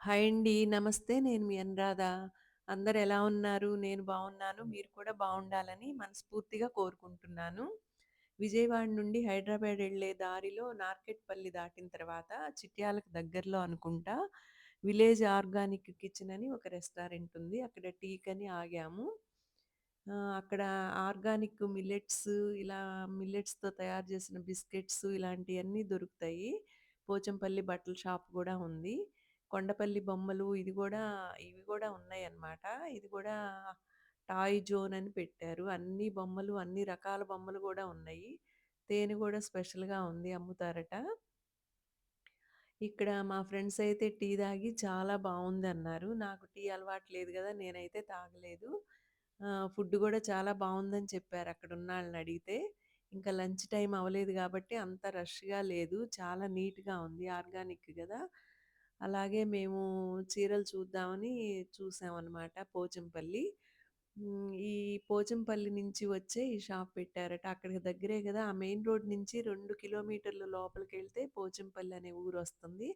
Hi అండి. నమస్తే. నేను మీ అనురాధ. అందరు ఎలా ఉన్నారు? నేను బాగున్నాను మీరు కూడా బాగుండాలని మనస్ఫూర్తిగా కోరుకుంటున్నాను. విజయవాడ నుండి హైదరాబాద్ వెళ్ళే దారిలో నార్కెట్పల్లి దాటిన తర్వాత చిట్యాలకు దగ్గరలో అనుకుంటా విలేజ్ ఆర్గానిక్ కిచెన్ అని ఒక రెస్టారెంట్ ఉంది. అక్కడ టీకని ఆగాము. అక్కడ ఆర్గానిక్ మిల్లెట్స్ ఇలా మిల్లెట్స్‌తో తయారు చేసిన బిస్కెట్స్ ఇలాంటివన్నీ దొరుకుతాయి. పోచంపల్లి బట్టల షాప్ కూడా ఉంది. కొండపల్లి బొమ్మలు ఇది కూడా ఇవి కూడా ఉన్నాయన్నమాట. ఇది కూడా టాయ్ జోన్ అని పెట్టారు. అన్ని బొమ్మలు, అన్ని రకాల బొమ్మలు కూడా ఉన్నాయి. తేనె కూడా స్పెషల్‌గా ఉంది అమ్ముతారట. ఇక్కడ మా ఫ్రెండ్స్ అయితే టీ తాగి చాలా బావుందన్నారు. నాకు టీ అలవాటు లేదు కదా నేనైతే తాగలేదు. ఫుడ్ కూడా చాలా బాగుందని చెప్పారు అక్కడ ఉన్న వాళ్ళని అడిగితే. ఇంకా లంచ్ టైం అవ్వలేదు కాబట్టి అంత రష్‌గా లేదు. చాలా నీట్‌గా ఉంది. ఆర్గానిక్ కదా అలాగే మేము చీరలు చూద్దామని చూసామన్నమాట పోచంపల్లి. ఈ పోచంపల్లి నుంచి వచ్చే ఈ షాప్ పెట్టారట. అక్కడికి దగ్గరే కదా ఆ మెయిన్ రోడ్ నుంచి 2 కిలోమీటర్లు లోపలికెళ్తే పోచంపల్లి అనే ఊరు వస్తుంది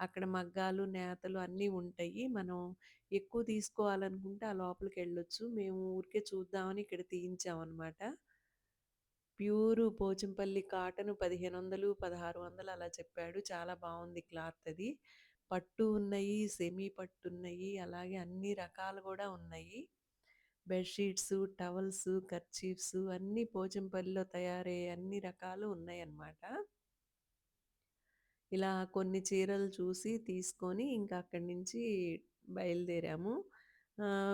అక్కడ మగ్గాలు, నేతలు అన్నీ ఉంటాయి. మనం ఎక్కువ తీసుకోవాలనుకుంటే ఆ లోపలికి వెళ్ళొచ్చు మేము ఊరికే చూద్దామని ఇక్కడ తీయించామనమాట. ప్యూరు పోచంపల్లి కాటను 1500, 1600 అలా చెప్పాడు. చాలా బాగుంది క్లాత్ అది. పట్టు ఉన్నాయి, సెమీ పట్టు ఉన్నాయి అలాగే అన్ని రకాలు కూడా ఉన్నాయి. బెడ్షీట్స్ టవల్స్ కర్చీఫ్స్ అన్నీ పోచంపల్లిలో తయారయ్యే అన్ని రకాలు ఉన్నాయన్నమాట. ఇలా కొన్ని చీరలు చూసి, తీసుకొని ఇంకా అక్కడి నుంచి బయలుదేరాము.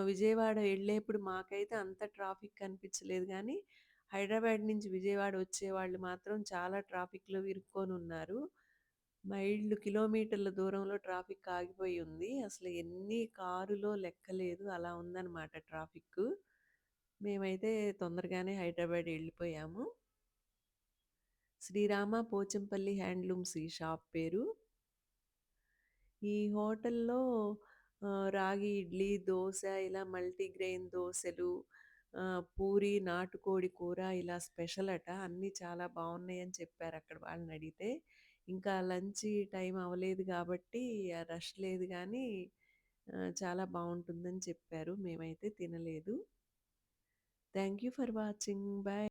విజయవాడ వెళ్ళేప్పుడు మాకైతే అంత ట్రాఫిక్ కనిపించలేదు కానీ హైదరాబాద్ నుంచి విజయవాడ వచ్చే వాళ్ళు మాత్రం చాలా ట్రాఫిక్‌లో ఇరుక్కొనున్నారు. మైళ్ళు, కిలోమీటర్ల దూరంలో ట్రాఫిక్ ఆగిపోయి ఉంది. అసలు ఎన్ని కారులో లెక్కలేదు. అలా ఉందన్నమాట ట్రాఫిక్కు. మేమైతే తొందరగానే హైదరాబాద్ వెళ్ళిపోయాము శ్రీరామ పోచంపల్లి హ్యాండ్లూమ్స్ ఈ షాప్ పేరు. ఈ హోటల్‌లో రాగి ఇడ్లీ, దోశ ఇలా మల్టీగ్రెయిన్ దోశలు పూరి, నాటుకోడి కూర ఇలా స్పెషల్ అట. అన్నీ చాలా బాగున్నాయని చెప్పారు అక్కడ వాళ్ళని అడిగితే ఇంకా లంచ్ టైం అవ్వలేదు కాబట్టి ఆ రష్ లేదు కానీ చాలా బాగుంటుందని చెప్పారు. మేమైతే తినలేదు. Thank you for watching. Bye.